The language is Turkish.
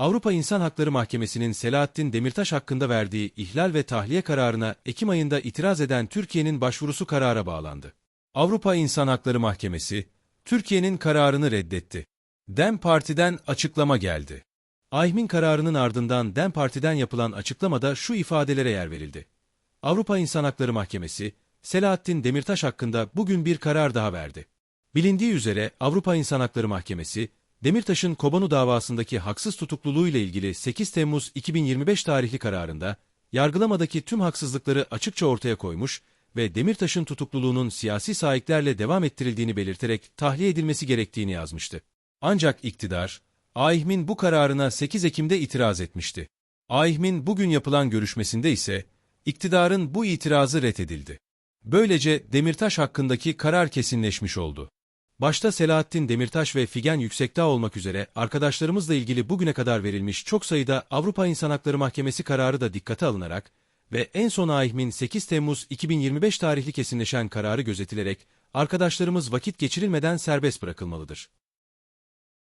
Avrupa İnsan Hakları Mahkemesi'nin Selahattin Demirtaş hakkında verdiği ihlal ve tahliye kararına Ekim ayında itiraz eden Türkiye'nin başvurusu karara bağlandı. Avrupa İnsan Hakları Mahkemesi, Türkiye'nin kararını reddetti. DEM Parti'den açıklama geldi. AİHM'in kararının ardından DEM Parti'den yapılan açıklamada şu ifadelere yer verildi. Avrupa İnsan Hakları Mahkemesi, Selahattin Demirtaş hakkında bugün bir karar daha verdi. Bilindiği üzere Avrupa İnsan Hakları Mahkemesi, Demirtaş'ın Kobanu davasındaki haksız tutukluluğu ile ilgili 8 Temmuz 2025 tarihli kararında, yargılamadaki tüm haksızlıkları açıkça ortaya koymuş ve Demirtaş'ın tutukluluğunun siyasi sahiplerle devam ettirildiğini belirterek tahliye edilmesi gerektiğini yazmıştı. Ancak iktidar, AİHM'in bu kararına 8 Ekim'de itiraz etmişti. AİHM'in bugün yapılan görüşmesinde ise, iktidarın bu itirazı reddedildi. Böylece Demirtaş hakkındaki karar kesinleşmiş oldu. Başta Selahattin Demirtaş ve Figen Yüksekdağ olmak üzere arkadaşlarımızla ilgili bugüne kadar verilmiş çok sayıda Avrupa İnsan Hakları Mahkemesi kararı da dikkate alınarak ve en son AİHM'in 8 Temmuz 2025 tarihli kesinleşen kararı gözetilerek arkadaşlarımız vakit geçirilmeden serbest bırakılmalıdır.